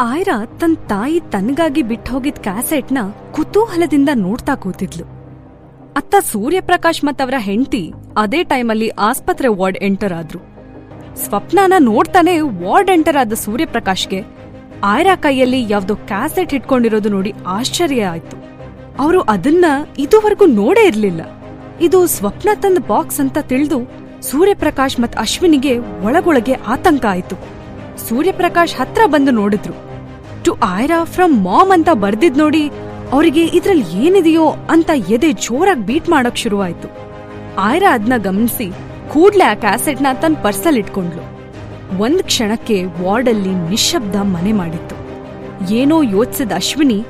ಆಯ್ರಾ ತನ್ ತಾಯಿ ತನ್ಗಾಗಿ ಬಿಟ್ಟೋಗಿದ್ ಕ್ಯಾಸೆಟ್ನ ಕುತೂಹಲದಿಂದ ನೋಡ್ತಾ ಕೂತಿದ್ಲು. ಅತ್ತ ಸೂರ್ಯಪ್ರಕಾಶ್ ಮತ್ತವರ ಹೆಂಡತಿ ಅದೇ ಟೈಮಲ್ಲಿ ಆಸ್ಪತ್ರೆ ವಾರ್ಡ್ ಎಂಟರ್ ಆದ್ರು ಸ್ವಪ್ನನ ನೋಡ್ತಾನೆ ವಾರ್ಡ್ ಎಂಟರ್ ಆದ ಸೂರ್ಯಪ್ರಕಾಶ್ಗೆ ಆಯ್ರಾ ಕೈಯಲ್ಲಿ ಯಾವ್ದೋ ಕ್ಯಾಸೆಟ್ ಇಟ್ಕೊಂಡಿರೋದು ನೋಡಿ ಆಶ್ಚರ್ಯ ಆಯ್ತು. ಅವರು ಅದನ್ನ ಇದುವರೆಗೂ ನೋಡೇ ಇರ್ಲಿಲ್ಲ. ಇದು ಸ್ವಪ್ನ ತಂದ ಬಾಕ್ಸ್ ಅಂತ ತಿಳಿದು ಸೂರ್ಯಪ್ರಕಾಶ್ ಮತ್ ಅಶ್ವಿನಿಗೆ ಒಳಗೊಳಗೆ ಆತಂಕ ಆಯ್ತು. ಸೂರ್ಯಪ್ರಕಾಶ್ ಹತ್ರ ಬಂದು ನೋಡಿದ್ರು. ಟು ಆಯ್ರಾ ಫ್ರಮ್ ಮಾಮ್ ಅಂತ ಬರ್ದಿದ್ ನೋಡಿ ಅವರಿಗೆ ಇದ್ರಲ್ಲಿ ಏನಿದೆಯೋ ಅಂತ ಎದೆ ಜೋರಾಗಿ ಬೀಟ್ ಮಾಡಕ್ ಶುರುವಾಯ್ತು. ಆಯ್ರಾ ಅದನ್ನ ಗಮನಿಸಿ ಕೂಡ್ಲೆ ಆ ಕ್ಯಾಸೆಟ್ನ ತನ್ನ ಪರ್ಸಲ್ ಇಟ್ಕೊಂಡ್ಲು ಒಂದ್ ಕ್ಷಣಕ್ಕೆ ವಾರ್ಡಲ್ಲಿ ನಿಶಬ್ದ ಮನೆ ಮಾಡಿತ್ತು. ಏನೋ ಯೋಚಿಸಿದ ಅಶ್ವಿನಿ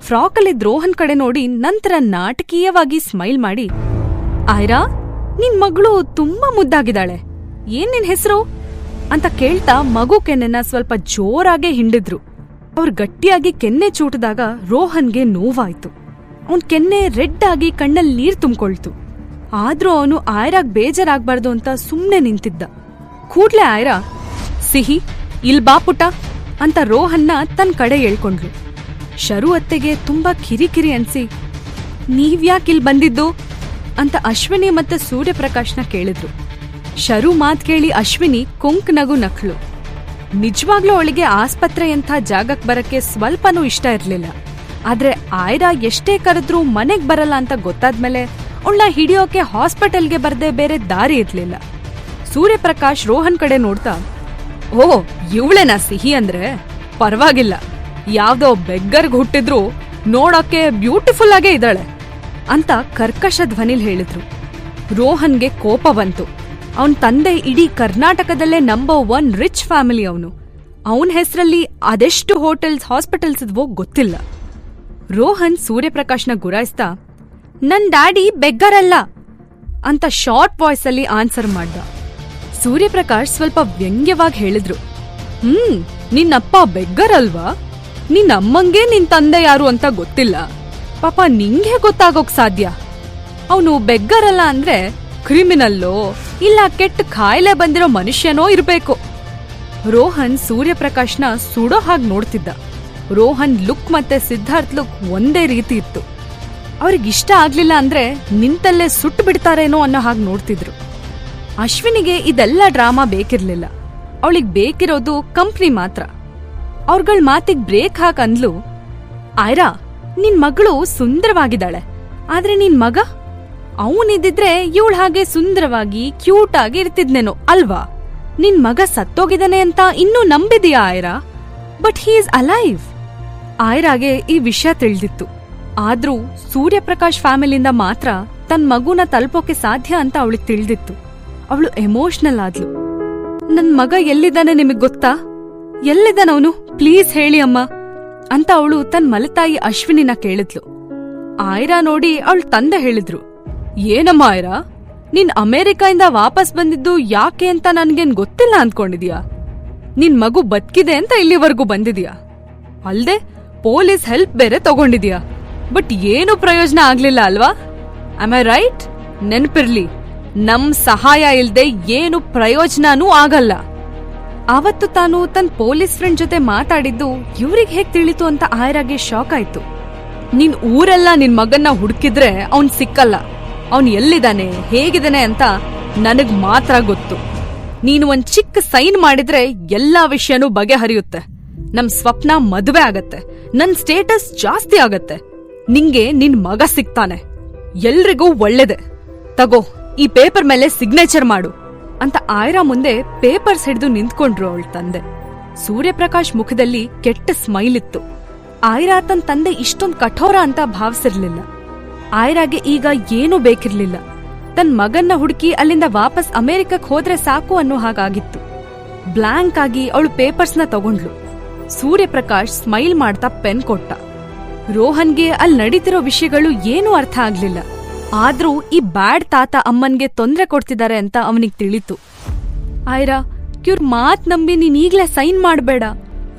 ಫ್ರಾಕಲ್ಲಿ ದ್ರೋಹನ್ ಕಡೆ ನೋಡಿ ನಂತರ ನಾಟಕೀಯವಾಗಿ ಸ್ಮೈಲ್ ಮಾಡಿ, ಆಯ್ರಾ, ನಿನ್ ಮಗಳು ತುಂಬಾ ಮುದ್ದಾಗಿದ್ದಾಳೆ. ಏನ್ ನಿನ್ ಹೆಸರು? ಅಂತ ಕೇಳ್ತಾ ಮಗು ಕೆನ್ನೆನ ಸ್ವಲ್ಪ ಜೋರಾಗೆ ಹಿಂಡಿದ್ರು. ಅವ್ರು ಗಟ್ಟಿಯಾಗಿ ಕೆನ್ನೆ ಚೂಟಿದಾಗ ರೋಹನ್ಗೆ ನೋವಾಯ್ತು. ಅವನ್ ಕೆನ್ನೆ ರೆಡ್ ಆಗಿ ಕಣ್ಣಲ್ಲಿ ನೀರ್ ತುಂಬಿಕೊಳ್ತು. ಆದ್ರೂ ಅವನು ಆಯ್ರಾಗ್ ಬೇಜಾರಾಗ್ಬಾರ್ದು ಅಂತ ಸುಮ್ನೆ ನಿಂತಿದ್ದ. ಕೂಡ್ಲೆ ಆಯ್ರಾ, ಸಿಹಿ, ಇಲ್ ಬಾ ಪುಟ ಅಂತ ರೋಹನ್ನ ತನ್ ಕಡೆ ಹೇಳ್ಕೊಂಡ್ರು ಶರು ಅತ್ತೆಗೆ ತುಂಬಾ ಕಿರಿಕಿರಿ ಅನ್ಸಿ ನೀವ್ಯಾಕ್ ಇಲ್ ಬಂದಿದ್ದು? ಅಂತ ಅಶ್ವಿನಿ ಮತ್ತೆ ಸೂರ್ಯಪ್ರಕಾಶ್ನ ಕೇಳಿದ್ರು. ಶರು ಮಾತ್ ಕೇಳಿ ಅಶ್ವಿನಿ ಕೊಂಕ್ ನಗು ನಕ್ಳು. ನಿಜವಾಗ್ಲೂ ಅವಳಿಗೆ ಆಸ್ಪತ್ರೆಯಂಥ ಜಾಗಕ್ಕೆ ಬರಕ್ಕೆ ಸ್ವಲ್ಪನೂ ಇಷ್ಟ ಇರಲಿಲ್ಲ. ಆದ್ರೆ ಆಯ್ರಾ ಎಷ್ಟೇ ಕರೆದ್ರೂ ಮನೆಗ್ ಬರಲ್ಲ ಅಂತ ಗೊತ್ತಾದ್ಮೇಲೆ ಅವಳನ್ನ ಹಿಡಿಯೋಕೆ ಹಾಸ್ಪಿಟಲ್ಗೆ ಬರದೆ ಬೇರೆ ದಾರಿ ಇರಲಿಲ್ಲ. ಸೂರ್ಯಪ್ರಕಾಶ್ ರೋಹನ್ ಕಡೆ ನೋಡ್ತಾ, ಓ, ಇವಳೇನಾ ಸಿಹಿ ಅಂದ್ರೆ? ಪರವಾಗಿಲ್ಲ. ಯಾವ್ದೋ ಬೆಗ್ಗರ್ಗ್ ಹುಟ್ಟಿದ್ರು ನೋಡೋಕೆ ಬ್ಯೂಟಿಫುಲ್ ಆಗೇ ಇದ್ದಾಳೆ. ಅಂತ ಕರ್ಕಶ ಧ್ವನಿಲ್ ಹೇಳಿದ್ರು. ರೋಹನ್ಗೆ ಕೋಪ ಬಂತು. ಅವನ್ ತಂದೆ ಇಡೀ ಕರ್ನಾಟಕದಲ್ಲೇ ನಂಬರ್ ಒನ್ ರಿಚ್ ಫ್ಯಾಮಿಲಿ ಅವನು. ಅವನ ಹೆಸರಲ್ಲಿ ಅದೆಷ್ಟು ಹೋಟೆಲ್ಸ್ ಹಾಸ್ಪಿಟಲ್ಸ್ ಇದ್ವೋ ಗೊತ್ತಿಲ್ಲ. ರೋಹನ್ ಸೂರ್ಯಪ್ರಕಾಶ್ನ ಗುರಾಯಿಸ್ತಾ, ನನ್ ಡ್ಯಾಡಿ ಬೆಗ್ಗರಲ್ಲ ಅಂತ ಶಾರ್ಟ್ ವಾಯ್ಸ್ ಅಲ್ಲಿ ಆನ್ಸರ್ ಮಾಡ್ದ. ಸೂರ್ಯಪ್ರಕಾಶ್ ಸ್ವಲ್ಪ ವ್ಯಂಗ್ಯವಾಗಿ ಹೇಳಿದ್ರು, ಹ್ಮ್, ನಿನ್ನಪ್ಪ ಬೆಗ್ಗರ್ ಅಲ್ವಾ ನಿನ್ ಅಮ್ಮಂಗೆ ನಿನ್ ತಂದೆ ಯಾರು ಅಂತ ಗೊತ್ತಿಲ್ಲ. ಪಾಪ ನಿಂಗೆ ಗೊತ್ತಾಗೋಕ್ ಸಾಧ್ಯ. ಅವನು ಬೆಗ್ಗರಲ್ಲ ಅಂದ್ರೆ ಕ್ರಿಮಿನಲ್ಲೋ ಇಲ್ಲ ಕೆಟ್ಟ ಖಾಯಿಲೆ ಬಂದಿರೋ ಮನುಷ್ಯನೋ ಇರಬೇಕು. ರೋಹನ್ ಸೂರ್ಯಪ್ರಕಾಶ್ನ ಸುಡೋ ಹಾಗೆ ನೋಡ್ತಿದ್ದ. ರೋಹನ್ ಲುಕ್ ಮತ್ತೆ ಸಿದ್ಧಾರ್ಥ್ ಲುಕ್ ಒಂದೇ ರೀತಿ ಇತ್ತು. ಅವ್ರಿಗಿಷ್ಟ ಆಗ್ಲಿಲ್ಲ ಅಂದ್ರೆ ನಿಂತಲ್ಲೇ ಸುಟ್ಟು ಬಿಡ್ತಾರೇನೋ ಅನ್ನೋ ಹಾಗೆ ನೋಡ್ತಿದ್ರು. ಅಶ್ವಿನಿಗೆ ಇದೆಲ್ಲ ಡ್ರಾಮಾ ಬೇಕಿರ್ಲಿಲ್ಲ. ಅವಳಿಗೆ ಬೇಕಿರೋದು ಕಂಪ್ನಿ ಮಾತ್ರ. ಅವ್ರಗಳ್ ಮಾತಿಗ್ ಬ್ರೇಕ್ ಹಾಕಂದ್ಲು ಆಯ್ರಾ, ನಿನ್ ಮಗಳು ಸುಂದರವಾಗಿದ್ದಾಳೆ. ಆದ್ರೆ ನಿನ್ ಮಗ ಅವನಿದ್ದಿದ್ರೆ ಇವಳ ಹಾಗೆ ಸುಂದರವಾಗಿ ಕ್ಯೂಟ್ ಆಗಿ ಇರ್ತಿದ್ನೇನೋ, ಅಲ್ವಾ? ನಿನ್ ಮಗ ಸತ್ತೋಗಿದ್ದಾನೆ ಅಂತ ಇನ್ನೂ ನಂಬಿದೀಯಾ Aira? But he is alive ಆಯ್ರಾಗೆ ಈ ವಿಷಯ ತಿಳಿದಿತ್ತು. ಆದ್ರೂ ಸೂರ್ಯಪ್ರಕಾಶ್ ಫ್ಯಾಮಿಲಿಯಿಂದ ಮಾತ್ರ ತನ್ ಮಗುನ ತಲುಪೋಕೆ ಸಾಧ್ಯ ಅಂತ ಅವಳಿಗೆ ತಿಳಿದಿತ್ತು. ಅವಳು ಎಮೋಷನಲ್ ಆದ್ಲು. ನನ್ ಮಗ ಎಲ್ಲಿದ್ದಾನೆ ನಿಮಗ್ ಗೊತ್ತಾ? ಎಲ್ಲಿದ್ದಾನವನು ಪ್ಲೀಸ್ ಹೇಳಿ ಅಮ್ಮ ಅಂತ ಅವಳು ತನ್ ಮಲತಾಯಿ ಅಶ್ವಿನಿನ ಕೇಳಿದ್ಲು. ಆಯ್ರಾ ನೋಡಿ ಅವಳು ತಂದೆ ಹೇಳಿದ್ರು. ಏನಮ್ಮ ಆಯ್ರಾ ನಿನ್ ಅಮೆರಿಕಾಯಿಂದ ವಾಪಸ್ ಬಂದಿದ್ದು ಯಾಕೆ ಅಂತ ನನ್ಗೇನ್ ಗೊತ್ತಿಲ್ಲ ಅಂದ್ಕೊಂಡಿದ್ಯಾ ನಿನ್ ಮಗು ಬದುಕಿದೆ ಅಂತ ಇಲ್ಲಿವರೆಗೂ ಬಂದಿದ್ಯಾ? ಅಲ್ದೆ ಪೊಲೀಸ್ ಹೆಲ್ಪ್ ಬೇರೆ ತಗೊಂಡಿದ್ಯಾ? ಬಟ್ ಏನು ಪ್ರಯೋಜನ ಆಗ್ಲಿಲ್ಲ ಅಲ್ವಾ? ಐ ಐ ರೈಟ್ ನೆನ್ಪಿರ್ಲಿ. ನಮ್ ಸಹಾಯ ಇಲ್ದೆ ಏನು ಪ್ರಯೋಜನನೂ ಆಗಲ್ಲ. ಅವತ್ತು ತಾನು ತನ್ ಪೊಲೀಸ್ ಫ್ರೆಂಡ್ ಜೊತೆ ಮಾತಾಡಿದ್ದು ಇವ್ರಿಗೆ ಹೇಗ್ ತಿಳಿತು ಅಂತ ಆಯ್ರಾಗೆ ಶಾಕ್ ಆಯ್ತು. ನಿನ್ ಊರೆಲ್ಲ ನಿನ್ ಮಗನ್ನ ಹುಡುಕಿದ್ರೆ ಅವ್ನ್ ಸಿಕ್ಕಲ್ಲ. ಅವ್ನ್ ಎಲ್ಲಿದಾನೆ ಹೇಗಿದ್ದಾನೆ ಅಂತ ನನಗ್ ಮಾತ್ರ ಗೊತ್ತು. ನೀನು ಒಂದ್ ಚಿಕ್ಕ ಸೈನ್ ಮಾಡಿದ್ರೆ ಎಲ್ಲಾ ವಿಷಯನೂ ಬಗೆಹರಿಯುತ್ತೆ. ನಮ್ ಸ್ವಪ್ನ ಮದುವೆ ಆಗತ್ತೆ. ನನ್ ಸ್ಟೇಟಸ್ ಜಾಸ್ತಿ ಆಗತ್ತೆ. ನಿಂಗೆ ನಿನ್ ಮಗ ಸಿಗ್ತಾನೆ. ಎಲ್ರಿಗೂ ಒಳ್ಳೇದೆ. ತಗೋ, ಈ ಪೇಪರ್ ಮೇಲೆ ಸಿಗ್ನೇಚರ್ ಮಾಡು ಅಂತ ಆಯ್ರಾ ಮುಂದೆ ಪೇಪರ್ಸ್ ಹಿಡಿದು ನಿಂತ್ಕೊಂಡ್ರು ಅವಳ ತಂದೆ. ಸೂರ್ಯಪ್ರಕಾಶ್ ಮುಖದಲ್ಲಿ ಕೆಟ್ಟ ಸ್ಮೈಲ್ ಇತ್ತು. ಆಯ್ರಾ ತನ್ ತಂದೆ ಇಷ್ಟೊಂದ್ ಕಠೋರ ಅಂತ ಭಾವಿಸಿರ್ಲಿಲ್ಲ. ಆಯ್ರಾಗೆ ಈಗ ಏನೂ ಬೇಕಿರ್ಲಿಲ್ಲ. ತನ್ನ ಮಗನ್ನ ಹುಡುಕಿ ಅಲ್ಲಿಂದ ವಾಪಸ್ ಅಮೆರಿಕಕ್ಕೆ ಹೋದ್ರೆ ಸಾಕು ಅನ್ನೋ ಹಾಗಾಗಿತ್ತು. ಬ್ಲಾಂಕ್ ಆಗಿ ಅವಳು ಪೇಪರ್ಸ್ನ ತಗೊಂಡ್ಲು ಸೂರ್ಯಪ್ರಕಾಶ್ ಸ್ಮೈಲ್ ಮಾಡ್ತಾ ಪೆನ್ ಕೊಟ್ಟ. ರೋಹನ್ಗೆ ಅಲ್ಲಿ ನಡೀತಿರೋ ವಿಷಯಗಳು ಏನೂ ಅರ್ಥ ಆಗ್ಲಿಲ್ಲ. ಆದ್ರೂ ಈ ಬ್ಯಾಡ್ ತಾತ ಅಮ್ಮನ್ಗೆ ತೊಂದ್ರೆ ಕೊಡ್ತಿದ್ದಾರೆ ಅಂತ ಅವನಿಗೆ ತಿಳಿತು. ಆಯ್ರಾ, ಇವ್ರ ಮಾತ್ ನಂಬಿ ನೀನ್ ಈಗ್ಲೇ ಸೈನ್ ಮಾಡ್ಬೇಡ.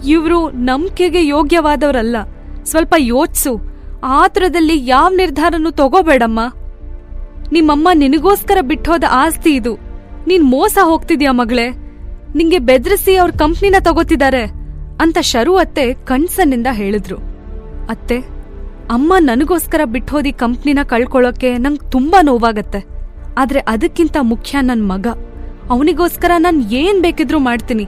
ಇವ್ರು ನಂಬಿಕೆಗೆ ಯೋಗ್ಯವಾದವ್ರಲ್ಲ. ಸ್ವಲ್ಪ ಯೋಚ್ಸು. ಆತುರದಲ್ಲಿ ಯಾವ ನಿರ್ಧಾರನೂ ತಗೋಬೇಡಮ್ಮ. ನಿಮ್ಮಮ್ಮ ನಿನಗೋಸ್ಕರ ಬಿಟ್ಟೋದ ಆಸ್ತಿ ಇದು. ನೀನ್ ಮೋಸ ಹೋಗ್ತಿದ್ಯಾ ಮಗಳೇ? ನಿಂಗೆ ಬೆದ್ರಿಸಿ ಅವ್ರ ಕಂಪ್ನಿನ ತಗೋತಿದ್ದಾರೆ ಅಂತ ಶರು ಅತ್ತೆ ಕಣ್ಸನ್ನಿಂದ ಹೇಳಿದ್ರು. ಅತ್ತೆ, ಅಮ್ಮ ನನಗೋಸ್ಕರ ಬಿಟ್ಟೋದಿ ಕಂಪ್ನಿನ ಕಳ್ಕೊಳ್ಳೋಕೆ ನಂಗ್ ತುಂಬಾ ನೋವಾಗತ್ತೆ. ಆದ್ರೆ ಅದಕ್ಕಿಂತ ಮುಖ್ಯ ನನ್ ಮಗ. ಅವನಿಗೋಸ್ಕರ ನಾನ್ ಏನ್ ಬೇಕಿದ್ರೂ ಮಾಡ್ತೀನಿ.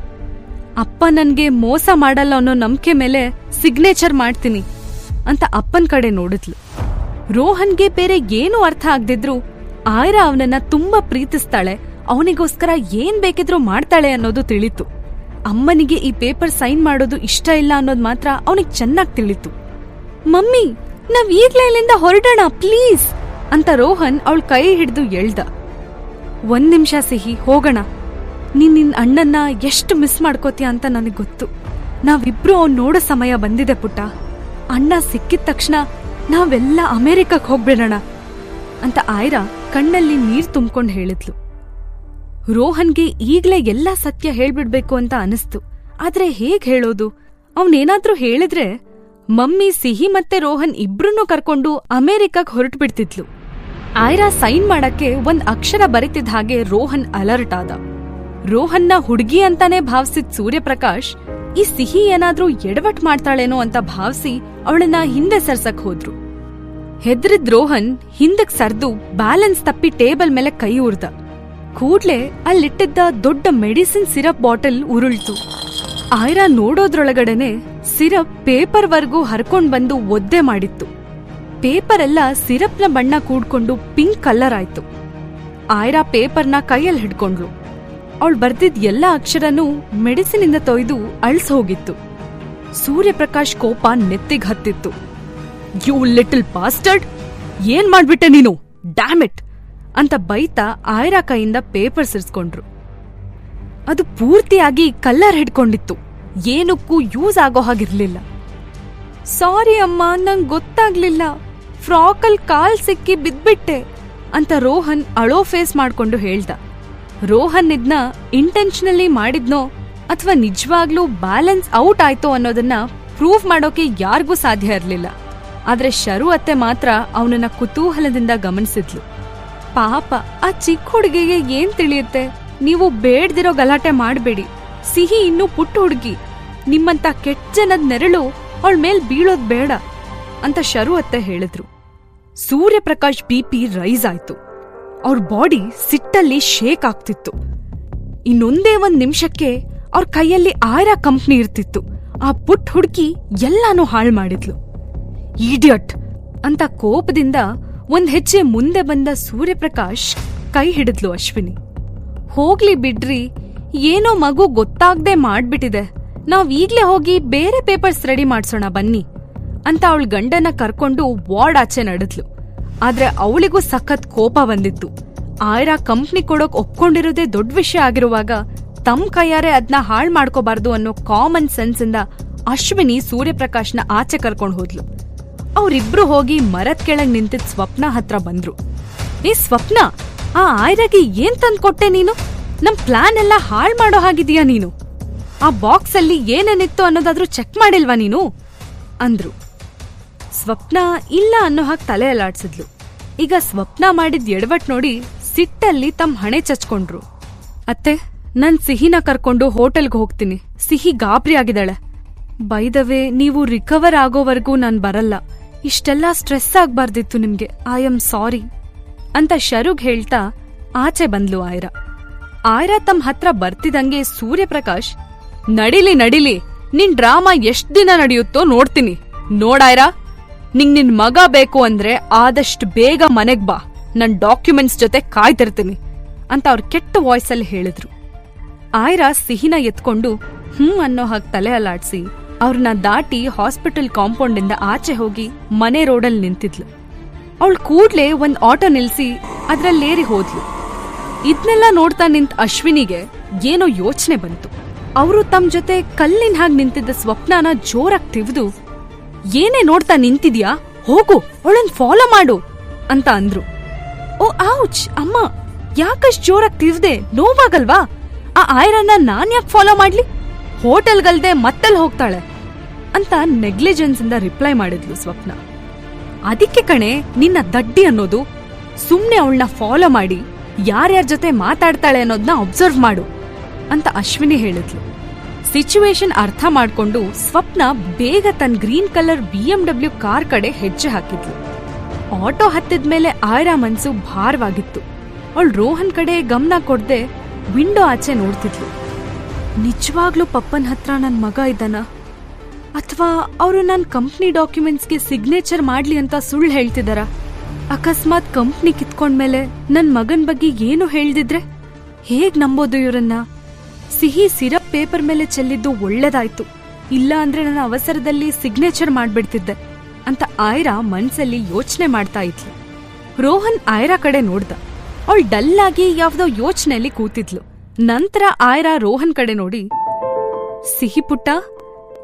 ಅಪ್ಪ ನನ್ಗೆ ಮೋಸ ಮಾಡಲ್ಲ ಅನ್ನೋ ನಂಬಿಕೆ ಮೇಲೆ ಸಿಗ್ನೇಚರ್ ಮಾಡ್ತೀನಿ. ಅಂತ ಅಪ್ಪನ್ ಕಡೆ ನೋಡಿದ್ಲು. ರೋಹನ್ಗೆ ಬೇರೆ ಏನು ಅರ್ಥ ಆಗ್ದಿದ್ರು ಆಯ್ರಾ ಅವನನ್ನ ತುಂಬಾ ಪ್ರೀತಿಸ್ತಾಳೆ, ಅವನಿಗೋಸ್ಕರ ಏನ್ ಬೇಕಿದ್ರೂ ಮಾಡ್ತಾಳೆ ಅನ್ನೋದು ತಿಳಿತು. ಅಮ್ಮನಿಗೆ ಈ ಪೇಪರ್ ಸೈನ್ ಮಾಡೋದು ಇಷ್ಟ ಇಲ್ಲ ಅನ್ನೋದು ಮಾತ್ರ ಅವನಿಗೆ ಚೆನ್ನಾಗ್ ತಿಳಿತು. ಮಮ್ಮಿ, ನಾವ್ ಈಗ್ಲೇ ಇಲ್ಲಿಂದ ಹೊರಡೋಣ, ಪ್ಲೀಸ್! ಅಂತ ರೋಹನ್ ಅವಳ ಕೈ ಹಿಡಿದು ಎಳ್ದ ಒಂದ್ ನಿಮಿಷ ಸಿಹಿ, ಹೋಗೋಣ. ನೀನ್ ನಿನ್ ಅಣ್ಣನ್ನ ಎಷ್ಟು ಮಿಸ್ ಮಾಡ್ಕೋತೀಯ ಅಂತ ನನಗ್ ಗೊತ್ತು. ನಾವಿಬ್ರು ಅವ್ನ್ ನೋಡೋ ಸಮಯ ಬಂದಿದೆ ಪುಟ್ಟ. ಅಣ್ಣ ಸಿಕ್ಕಿದ ತಕ್ಷಣ ನಾವೆಲ್ಲ ಅಮೆರಿಕಕ್ಕೆ ಹೋಗ್ಬಿಡೋಣ ಅಂತ ಆಯ್ರಾ ಕಣ್ಣಲ್ಲಿ ನೀರ್ ತುಂಬ್ಕೊಂಡ್ ಹೇಳಿದ್ಲು. ರೋಹನ್ಗೆ ಈಗ್ಲೇ ಎಲ್ಲ ಸತ್ಯ ಹೇಳ್ಬಿಡ್ಬೇಕು ಅಂತ ಅನಿಸ್ತು. ಆದ್ರೆ ಹೇಗ್ ಹೇಳೋದು? ಅವನೇನಾದ್ರೂ ಹೇಳಿದ್ರೆ ಮಮ್ಮಿ ಸಿಹಿ ಮತ್ತೆ ರೋಹನ್ ಇಬ್ರನ್ನೂ ಕರ್ಕೊಂಡು ಅಮೆರಿಕಕ್ ಹೊರಟ್ಬಿಡ್ತಿದ್ಲು. ಆಯ್ರಾ ಸೈನ್ ಮಾಡಕ್ಕೆ ಒಂದ್ ಅಕ್ಷರ ಬರಿತಿದ್ದ ಹಾಗೆ ರೋಹನ್ ಅಲರ್ಟ್ ಆದ. ರೋಹನ್ನ ಹುಡ್ಗಿ ಅಂತಾನೆ ಭಾವಿಸಿದ್ ಸೂರ್ಯಪ್ರಕಾಶ್ ಈ ಸಿಹಿ ಏನಾದ್ರೂ ಎಡವಟ್ ಮಾಡ್ತಾಳೇನೋ ಅಂತ ಭಾವಿಸಿ ಅವಳನ್ನ ಹಿಂದೆ ಸರ್ಸಕ್ ಹೋದ್ರು. ಹೆದ್ರಿದ್ ರೋಹನ್ ಹಿಂದಕ್ ಸರ್ದು ಬ್ಯಾಲೆನ್ಸ್ ತಪ್ಪಿ ಟೇಬಲ್ ಮೇಲೆ ಕೈ ಉರ್ದ. ಕೂಡ್ಲೆ ಅಲ್ಲಿಟ್ಟಿದ್ದ ದೊಡ್ಡ ಮೆಡಿಸಿನ್ ಸಿರಪ್ ಬಾಟಲ್ ಉರುಳ್ತು. ಆಯ್ರಾ ನೋಡೋದ್ರೊಳಗಡೆನೆ ಸಿರಪ್ ಪೇಪರ್ ವರ್ಗೂ ಹರ್ಕೊಂಡ್ ಬಂದು ಒದ್ದೆ ಮಾಡಿತ್ತು. ಪೇಪರ್ ಎಲ್ಲ ಸಿರಪ್ನ ಬಣ್ಣ ಕೂಡ್ಕೊಂಡು ಪಿಂಕ್ ಕಲರ್ ಆಯ್ತು. ಆಯ್ರಾ ಪೇಪರ್ನ ಕೈಯಲ್ಲಿ ಹಿಡ್ಕೊಂಡ್ಲು ಅವಳು ಬರ್ದಿದ್ ಎಲ್ಲ ಅಕ್ಷರನೂ ಮೆಡಿಸಿನಿಂದ ತೊಯ್ದು ಅಳ್ಸ್ ಹೋಗಿತ್ತು. ಸೂರ್ಯಪ್ರಕಾಶ್ ಕೋಪ ನೆತ್ತಿಗ್ ಹತ್ತಿತ್ತು. ಯು ಲಿಟಲ್ ಪಾಸ್ಟರ್ಡ್ ಏನ್ ಮಾಡ್ಬಿಟ್ಟೆ ನೀನು? ಡ್ಯಾಮಿಟ್ ಅಂತ ಬೈತಾ ಆಯ್ರಾ ಕೈಯಿಂದ ಪೇಪರ್ ಸಿರ್ಸ್ಕೊಂಡ್ರು. ಅದು ಪೂರ್ತಿಯಾಗಿ ಕಲ್ಲರ್ ಹಿಡ್ಕೊಂಡಿತ್ತು. ಏನಕ್ಕೂ ಯೂಸ್ ಆಗೋ ಹಾಗಿರ್ಲಿಲ್ಲ. ಸಾರಿ ಅಮ್ಮ, ನಂಗ್ ಗೊತ್ತಾಗ್ಲಿಲ್ಲ. ಫ್ರಾಕಲ್ ಕಾಲ್ ಸಿಕ್ಕಿ ಬಿದ್ಬಿಟ್ಟೆ ಅಂತ ರೋಹನ್ ಅಳೋ ಫೇಸ್ ಮಾಡ್ಕೊಂಡು ಹೇಳ್ದ. ರೋಹನ್ ಇದ್ನ ಇಂಟೆನ್ಷನಲಿ ಮಾಡಿದ್ನೋ ಅಥವಾ ನಿಜವಾಗ್ಲೂ ಬ್ಯಾಲೆನ್ಸ್ ಔಟ್ ಆಯ್ತೋ ಅನ್ನೋದನ್ನ ಪ್ರೂವ್ ಮಾಡೋಕೆ ಯಾರಿಗೂ ಸಾಧ್ಯ ಇರಲಿಲ್ಲ. ಆದ್ರೆ ಶರು ಅತ್ತೆ ಮಾತ್ರ ಅವನನ್ನ ಕುತೂಹಲದಿಂದ ಗಮನಿಸಿದ್ಲು. ಪಾಪ, ಆ ಚಿಕ್ಕ ಹುಡುಗಿಗೆ ಏನ್ ತಿಳಿಯುತ್ತೆ? ನೀವು ಬೇಡ್ದಿರೋ ಗಲಾಟೆ ಮಾಡಬೇಡಿ. ಸಿಹಿ ಇನ್ನೂ ಪುಟ್ಟ ಹುಡುಗಿ. ನಿಮ್ಮಂತ ಕೆಟ್ಟ ಜನದ ನೆರಳು ಅವಳ ಮೇಲ್ ಬೀಳೋದ್ ಬೇಡ ಅಂತ ಶರು ಅತ್ತೆ ಹೇಳಿದ್ರು. ಸೂರ್ಯಪ್ರಕಾಶ್ ಬಿಪಿ ರೈಸ್ ಆಯ್ತು. ಅವ್ರ ಬಾಡಿ ಸಿಟ್ಟಲ್ಲಿ ಶೇಕ್ ಆಗ್ತಿತ್ತು. ಇನ್ನೊಂದೇ ಒಂದ್ ನಿಮಿಷಕ್ಕೆ ಅವ್ರ ಕೈಯಲ್ಲಿ ಆಯ್ರಾ ಕಂಪ್ನಿ ಇರ್ತಿತ್ತು. ಆ ಪುಟ್ ಹುಡುಕಿ ಎಲ್ಲಾನು ಹಾಳ್ ಮಾಡಿದ್ಲು. ಈಡಿಯಟ್ ಅಂತ ಕೋಪದಿಂದ ಒಂದ್ ಹೆಜ್ಜೆ ಮುಂದೆ ಬಂದ ಸೂರ್ಯಪ್ರಕಾಶ್ ಕೈ ಹಿಡಿದ್ಲು ಅಶ್ವಿನಿ. ಹೋಗ್ಲಿ ಬಿಡ್ರಿ, ಏನೋ ಮಗು ಗೊತ್ತಾಗ್ದೆ ಮಾಡ್ಬಿಟ್ಟಿದೆ. ನಾವ್ ಈಗ್ಲೇ ಹೋಗಿ ಬೇರೆ ಪೇಪರ್ಸ್ ರೆಡಿ ಮಾಡ್ಸೋಣ ಬನ್ನಿ ಅಂತ ಅವಳ ಗಂಡನ ಕರ್ಕೊಂಡು ವಾರ್ಡ್ ಆಚೆ ನಡೆದ್ಲು. ಆದ್ರೆ ಅವಳಿಗೂ ಸಖತ್ ಕೋಪ ಬಂದಿತ್ತು. ಆಯ್ರಾ ಕಂಪ್ನಿ ಕೊಡೋಕ್ ಒಪ್ಕೊಂಡಿರೋದೇ ದೊಡ್ಡ ವಿಷಯ ಆಗಿರುವಾಗ ತಮ್ ಕೈಯಾರೆ ಅದನ್ನ ಹಾಳ್ ಮಾಡ್ಕೋಬಾರ್ದು ಅನ್ನೋ ಕಾಮನ್ ಸೆನ್ಸ್ ಇಂದ ಅಶ್ವಿನಿ ಸೂರ್ಯಪ್ರಕಾಶ್ನ ಆಚೆ ಕರ್ಕೊಂಡು ಹೋದ್ಲು. ಅವ್ರಿಬ್ರು ಹೋಗಿ ಮರದ್ ಕೆಳಗ್ ನಿಂತಿದ್ ಸ್ವಪ್ನ ಹತ್ರ ಬಂದ್ರು. ಏ ಸ್ವಪ್ನ, ಆ ಆಯ್ರಾಗೆ ಏನ್ ತಂದ್ಕೊಟ್ಟೆ ನೀನು? ನಮ್ ಪ್ಲಾನ್ ಎಲ್ಲ ಹಾಳ್ ಮಾಡೋ ಹಾಗಿದೀಯಾ ನೀನು? ಆ ಬಾಕ್ಸ್ ಅಲ್ಲಿ ಏನೇನಿತ್ತು ಅನ್ನೋದಾದ್ರೂ ಚೆಕ್ ಮಾಡಿಲ್ವಾ ನೀನು? ಅಂದ್ರು. ಸ್ವಪ್ನ ಇಲ್ಲ ಅನ್ನೋ ಹಾಗೆ ತಲೆ ಅಲಾಡ್ಸಿದ್ಲು ಈಗ ಸ್ವಪ್ನ ಮಾಡಿದ್ ಎಡವಟ್ ನೋಡಿ ಸಿಟ್ಟಲ್ಲಿ ತಮ್ಮ ಹಣೆ ಚಚ್ಕೊಂಡ್ರು. ಅತ್ತೆ, ನನ್ ಸಿಹಿನ ಕರ್ಕೊಂಡು ಹೋಟೆಲ್ಗೆ ಹೋಗ್ತೀನಿ. ಸಿಹಿ ಗಾಬರಿ ಆಗಿದ್ದಾಳೆ. ಬೈದವೆ ನೀವು ರಿಕವರ್ ಆಗೋವರೆಗೂ ನಾನ್ ಬರಲ್ಲ. ಇಷ್ಟೆಲ್ಲ ಸ್ಟ್ರೆಸ್ ಆಗ್ಬಾರ್ದಿತ್ತು ನಿಮ್ಗೆ. ಐ ಆಮ್ ಸಾರಿ ಅಂತ ಶರುಗ್ ಹೇಳ್ತಾ ಆಚೆ ಬಂದ್ಲು ಆಯ್ರಾ. ಆಯ್ರಾ ತಮ್ಮ ಹತ್ರ ಬರ್ತಿದಂಗೆ ಸೂರ್ಯಪ್ರಕಾಶ್, ನಡಿಲಿ ನಡಿಲಿ, ನಿನ್ ಡ್ರಾಮಾ ಎಷ್ಟ್ ದಿನ ನಡೆಯುತ್ತೋ ನೋಡ್ತೀನಿ. ನೋಡಾಯ್ರಾ ನಿಂಗ್ ನಿನ್ ಮಗ ಬೇಕು ಅಂದ್ರೆ ಆದಷ್ಟು ಬೇಗ ಮನೆಗ್ ಬಾ. ನನ್ ಡಾಕ್ಯುಮೆಂಟ್ಸ್ ಜೊತೆ ಕಾಯ್ತಿರ್ತೀನಿ ಅಂತ ಅವ್ರ ಕೆಟ್ಟ ವಾಯ್ಸಲ್ಲಿ ಹೇಳಿದ್ರು. ಆಯ್ರಾ ಸಿಹಿನ ಎತ್ಕೊಂಡು ಹ್ಮ್ ಅನ್ನೋ ಹಾಗೆ ತಲೆ ಅಲಾಡ್ಸಿ ಅವ್ರನ್ನ ದಾಟಿ ಹಾಸ್ಪಿಟಲ್ ಕಾಂಪೌಂಡಿಂದ ಆಚೆ ಹೋಗಿ ಮನೆ ರೋಡಲ್ಲಿ ನಿಂತಿದ್ಲು. ಅವಳು ಕೂಡ್ಲೆ ಒಂದ್ ಆಟೋ ನಿಲ್ಸಿ ಅದ್ರಲ್ಲೇರಿ ಹೋದ್ಲು. ಇದ್ನೆಲ್ಲ ನೋಡ್ತಾ ನಿಂತ ಅಶ್ವಿನಿಗೆ ಏನೋ ಯೋಚನೆ ಬಂತು. ಅವರು ತಮ್ಮ ಜೊತೆ ಕಲ್ಲಿನ ಹಾಗೆ ನಿಂತಿದ್ದ ಸ್ವಪ್ನನ ಜೋರಾಗಿ ತಿವ್ದು ಏನೇ ನೋಡ್ತಾ ನಿಂತಿದ್ಯಾ? ಹೋಗು, ಅವಳನ್ ಫಾಲೋ ಮಾಡು ಅಂತ ಅಂದ್ರು. ಓ ಆಚ್ ಅಮ್ಮ, ಯಾಕಷ್ಟ್ ಜೋರಾಗಿ ತಿರ್ದೆ? ನೋವಾಗಲ್ವಾ? ಆ ಆಯ್ರನ್ನ ನಾನ್ ಯಾಕೆ ಫಾಲೋ ಮಾಡ್ಲಿ? ಹೋಟೆಲ್ಗಲ್ದೆ ಮತ್ತೆಲ್ ಹೋಗ್ತಾಳೆ ಅಂತ ನೆಗ್ಲಿಜೆನ್ಸ್ ಇಂದ ರಿಪ್ಲೈ ಮಾಡಿದ್ಲು ಸ್ವಪ್ನ. ಅದಕ್ಕೆ ಕಣೆ, ನಿನ್ನ ದಡ್ಡಿ ಅನ್ನೋದು ಸುಮ್ನೆ ಅವಳನ್ನ ಫಾಲೋ ಮಾಡಿ, ಯಾರ್ಯಾರ ಜೊತೆ ಮಾತಾಡ್ತಾಳೆ ಅನ್ನೋದನ್ನ ಅಬ್ಸರ್ವ್ ಮಾಡು ಅಂತ ಅಶ್ವಿನಿ ಹೇಳಿದ್ಲು. ಸಿಚುವೇಶನ್ ಅರ್ಥ ಮಾಡಿಕೊಂಡು ಸ್ವಪ್ನ ಬೇಗ ತನ್ನ green colour B M W car ಕಡೆ ಹೆಜ್ಜೆ ಹಾಕಿದ್ಲು. ಆಟೋ ಹತ್ತಿದ ಮೇಲೆ ಆಯ್ರಾ ಮನ್ಸು ಭಾರವಾಗಿತ್ತು. ಅವಳು ರೋಹನ್ ಕಡೆ ಗಮನ ಕೊಡದೆ ವಿಂಡೋ ಆಚೆ ನೋಡ್ತಿದ್ಲು. ನಿಜವಾಗ್ಲೂ ಪಪ್ಪನ ಹತ್ರ ನನ್ನ ಮಗ ಇದ್ದಾನ? ಅಥವಾ ಅವರು ನನ್ನ ಕಂಪ್ನಿ ಡಾಕ್ಯುಮೆಂಟ್ಸ್ಗೆ ಸಿಗ್ನೇಚರ್ ಮಾಡ್ಲಿ ಅಂತ ಸುಳ್ಳು ಹೇಳ್ತಿದಾರ? ಅಕಸ್ಮಾತ್ ಕಂಪ್ನಿ ಕಿತ್ಕೊಂಡ್ಮೇಲೆ ನನ್ನ ಮಗನ ಬಗ್ಗೆ ಏನು ಹೇಳ್ದಿದ್ರೆ? ಹೇಗ್ ನಂಬೋದು ಇವ್ರನ್ನ? ಸಿಹಿ ಸಿರಪ್ ಪೇಪರ್ ಮೇಲೆ ಚೆಲ್ಲಿದ್ದು ಒಳ್ಳೇದಾಯ್ತು. ಇಲ್ಲ ಅಂದ್ರೆ ನನ್ನ ಅವಸರದಲ್ಲಿ ಸಿಗ್ನೇಚರ್ ಮಾಡ್ಬಿಡ್ತಿದ್ದೆ ಅಂತ ಆಯ್ರಾ ಮನ್ಸಲ್ಲಿ ಯೋಚನೆ ಮಾಡ್ತಾ ಇದ್ಲು. ರೋಹನ್ ಆಯ್ರಾ ಕಡೆ ನೋಡ್ದ. ಅವಳು ಡಲ್ ಆಗಿ ಯಾವ್ದೋ ಯೋಚನೆಯಲ್ಲಿ ಕೂತಿದ್ಲು. ನಂತರ ಆಯ್ರಾ ರೋಹನ್ ಕಡೆ ನೋಡಿ, ಸಿಹಿ ಪುಟ್ಟ,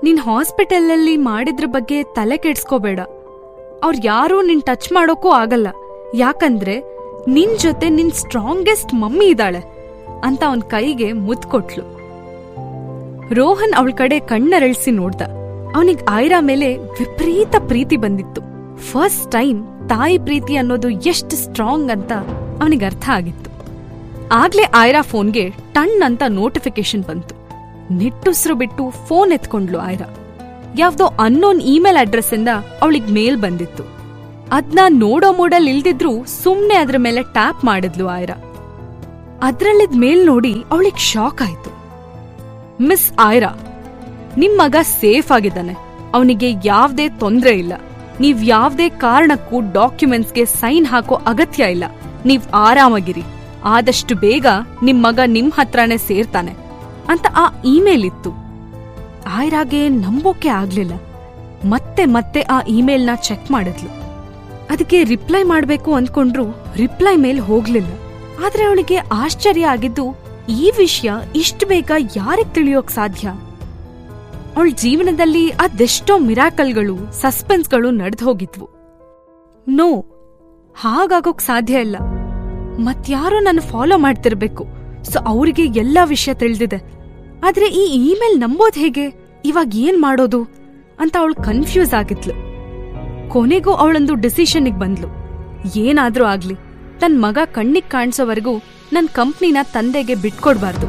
ನೀನ್ ಹಾಸ್ಪಿಟಲಲ್ಲಿ ಮಾಡಿದ್ರ ಬಗ್ಗೆ ತಲೆ ಕೆಡ್ಸ್ಕೋಬೇಡ. ಅವ್ರ್ ಯಾರೂ ನಿನ್ ಟಚ್ ಮಾಡೋಕ್ಕೂ ಆಗಲ್ಲ. ಯಾಕಂದ್ರೆ ನಿನ್ ಜೊತೆ ನಿನ್ ಸ್ಟ್ರಾಂಗೆಸ್ಟ್ ಮಮ್ಮಿ ಇದ್ದಾಳೆ. ಅಂತ ಅವನ್ ಕೈಗೆ ಮುತ್ಕೊಟ್ಲು ರೋಹನ್ ಅವಳ ಕಡೆ ಕಣ್ಣರಳಿಸಿ ನೋಡ್ದ. ಅವನಿಗೆ ಆಯ್ರಾ ಮೇಲೆ ವಿಪರೀತ ಪ್ರೀತಿ ಬಂದಿತ್ತು. ಫಸ್ಟ್ ಟೈಮ್ ತಾಯಿ ಪ್ರೀತಿ ಅನ್ನೋದು ಎಷ್ಟು ಸ್ಟ್ರಾಂಗ್ ಅಂತ ಅವನಿಗೆ ಅರ್ಥ ಆಗಿತ್ತು. ಆಗ್ಲೇ ಆಯ್ರಾ ಫೋನ್ಗೆ ಟಣ್ ಅಂತ ನೋಟಿಫಿಕೇಶನ್ ಬಂತು. ನಿಟ್ಟುಸ್ರು ಬಿಟ್ಟು ಫೋನ್ ಎತ್ಕೊಂಡ್ಲು ಆಯ್ರಾ. ಯಾವ್ದೋ ಅನ್ನೋನ್ ಇಮೇಲ್ ಅಡ್ರೆಸ್ ಇಂದ ಅವಳಿಗೆ ಮೇಲ್ ಬಂದಿತ್ತು. ಅದ್ನ ನೋಡೋ ಮೂಡಲ್ ಇಲ್ದಿದ್ರು ಸುಮ್ನೆ ಅದ್ರ ಮೇಲೆ ಟ್ಯಾಪ್ ಮಾಡಿದ್ಲು ಆಯ್ರಾ. ಅದ್ರಲ್ಲಿದ್ ಮೇಲ್ ನೋಡಿ ಅವಳಿಗೆ ಶಾಕ್ ಆಯ್ತು. ಮಿಸ್ ಆಯ್ರಾ ನಿಮ್ ಮಗ ಸೇಫ್ ಆಗಿದ್ದಾನೆ. ಅವನಿಗೆ ಯಾವ್ದೇ ತೊಂದ್ರೆ ಇಲ್ಲ. ನೀವ್ ಯಾವ್ದೇ ಕಾರಣಕ್ಕೂ ಡಾಕ್ಯುಮೆಂಟ್ಸ್ಗೆ ಸೈನ್ ಹಾಕೋ ಅಗತ್ಯ ಇಲ್ಲ. ನೀವ್ ಆರಾಮಾಗಿರಿ. ಆದಷ್ಟು ಬೇಗ ನಿಮ್ ಮಗ ನಿಮ್ ಹತ್ರನೇ ಸೇರ್ತಾನೆ, ಅಂತ ಆ ಇಮೇಲ್ ಇತ್ತು. ಆಯ್ರಾಗೆ ನಂಬೋಕೆ ಆಗ್ಲಿಲ್ಲ. ಮತ್ತೆ ಮತ್ತೆ ಆ ಇಮೇಲ್ನ ಚೆಕ್ ಮಾಡಿದ್ಲು. ಅದಕ್ಕೆ ರಿಪ್ಲೈ ಮಾಡ್ಬೇಕು ಅಂದ್ಕೊಂಡ್ರು ರಿಪ್ಲೈ ಮೇಲ್ ಹೋಗ್ಲಿಲ್ಲ. ಆದ್ರೆ ಅವಳಿಗೆ ಆಶ್ಚರ್ಯ ಆಗಿದ್ದು, ಈ ವಿಷಯ ಇಷ್ಟು ಬೇಗ ಯಾರಿಗ್ ತಿಳಿಯೋಕ್ ಸಾಧ್ಯ? ಅವಳ ಜೀವನದಲ್ಲಿ ಅದೆಷ್ಟೋ ಮಿರಾಕಲ್ಗಳು, ಸಸ್ಪೆನ್ಸ್ಗಳು ನಡೆದು ಹೋಗಿದ್ವು. ನೋ, ಹಾಗಾಗೋಕ್ ಸಾಧ್ಯ ಇಲ್ಲ. ಮತ್ಯಾರೋ ನನ್ನ ಫಾಲೋ ಮಾಡ್ತಿರ್ಬೇಕು. ಸೊ ಅವ್ರಿಗೆ ಎಲ್ಲಾ ವಿಷಯ ತಿಳಿದಿದೆ. ಆದ್ರೆ ಈ ಇಮೇಲ್ ನಂಬೋದ್ ಹೇಗೆ? ಇವಾಗ ಏನ್ ಮಾಡೋದು? ಅಂತ ಅವಳು ಕನ್ಫ್ಯೂಸ್ ಆಗಿದ್ಲು. ಕೊನೆಗೂ ಅವಳೊಂದು ಡಿಸಿಷನ್ಗೆ ಬಂದ್ಲು. ಏನಾದ್ರೂ ಆಗ್ಲಿ. ತನ್ ಮಗ ಕಣ್ಣಿಗ್ ಕಾಣಿಸೋವರೆಗೂ ನನ್ ಕಂಪ್ನಿನ ತಂದೆಗೆ ಬಿಟ್ಕೊಡ್ಬಾರ್ದು.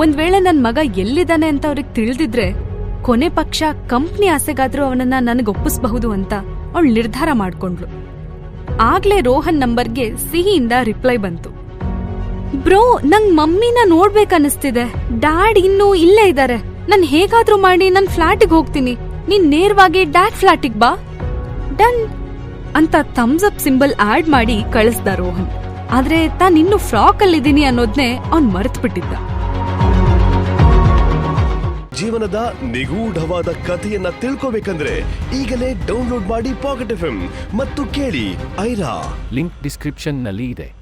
ಒಂದ್ ವೇಳೆ ನನ್ ಮಗ ಎಲ್ಲಿದ್ದಾನೆ ಅಂತ ಅವ್ರಿಗೆ ತಿಳಿದಿದ್ರೆ ಕೊನೆ ಪಕ್ಷ ಕಂಪ್ನಿ ಆಸೆಗಾದ್ರೂ ಅವನನ್ನ ನನಗೆ ಒಪ್ಪಿಸಬಹುದು ಅಂತ ಅವಳು ನಿರ್ಧಾರ ಮಾಡ್ಕೊಂಡ್ಲು ಆಗ್ಲೇ ರೋಹನ್ ನಂಬರ್ಗೆ ಸಿಹಿಯಿಂದ ರಿಪ್ಲೈ ಬಂತು. ಬ್ರೋ, ನಂಗ್ ಮಮ್ಮಿನ ನೋಡ್ಬೇಕನ್ನಿಸ್ತಿದೆ. ಡ್ಯಾಡ್ ಇನ್ನೂ ಇಲ್ಲೇ ಇದ್ದಾರೆ ನಾನು ಹೇಗಾದ್ರೂ ಮಾಡಿ ನನ್ ಫ್ಲಾಟಿಗೆ ಹೋಗ್ತೀನಿ. ನೀನ್ ನೇರವಾಗಿ ಡ್ಯಾಡ್ ಫ್ಲಾಟಿಗ್ ಬಾ. ಡನ್. ಅಂತ ಥಮ್ಸ್ ಅಪ್ ಸಿಂಬಲ್ ಆಡ್ ಮಾಡಿ ಕಳಿಸ್ದ ರೋಹನ್. ಆದ್ರೆ ತಾನ್ ಇನ್ನು ಫ್ರಾಕ್ ಅಲ್ಲಿದ್ದೀನಿ ಅನ್ನೋದ್ನೇ ಅವ್ನ್ ಮರೆತು ಬಿಟ್ಟಿದ್ದ ಜೀವನದ ನಿಗೂಢವಾದ ಕಥೆಯನ್ನ ತಿಳ್ಕೋಬೇಕಂದ್ರೆ ಈಗಲೇ ಡೌನ್ಲೋಡ್ ಮಾಡಿ ಪಾಕೆಟ್ ಎಫ್ ಮತ್ತು ಕೇಳಿ ಐರಾ. ಲಿಂಕ್ ಡಿಸ್ಕ್ರಿಪ್ಷನ್ನಲ್ಲಿ ಇದೆ.